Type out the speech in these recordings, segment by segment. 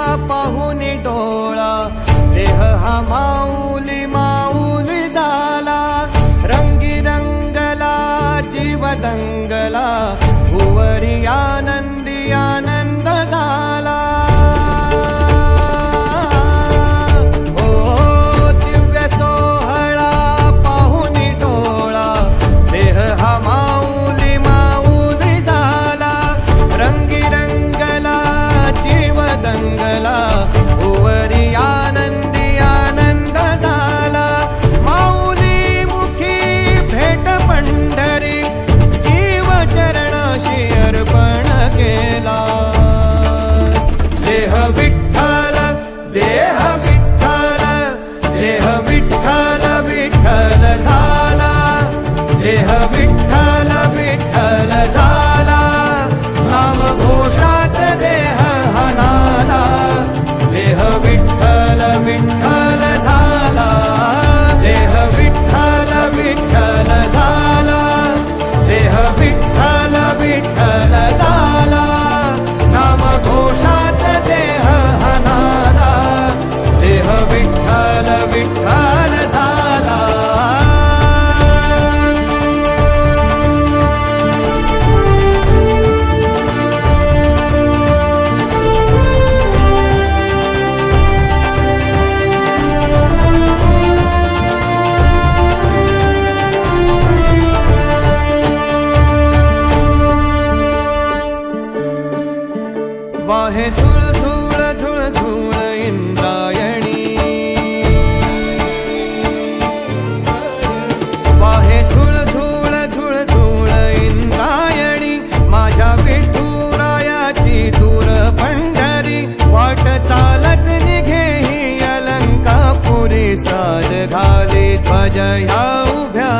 पाहून डोळा देह हा मा ह्या उभ्या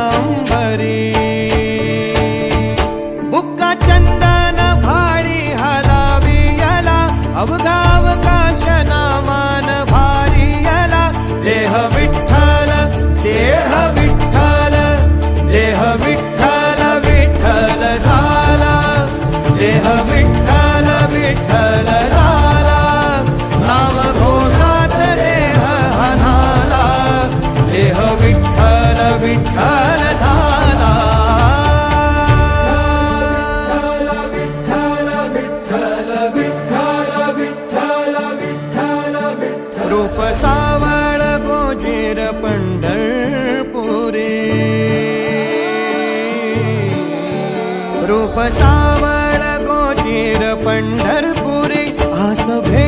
चंदन भाळी हलावी याला अवघावकाश नामान भारी याला. देह विठ्ठल देह विठ्ठल देह विठ्ठल विठ्ठल झाला. देह विठ्ठल विठ्ठल झाला. नाव रूप सावळ गोचीर पंढरपुरी आसभे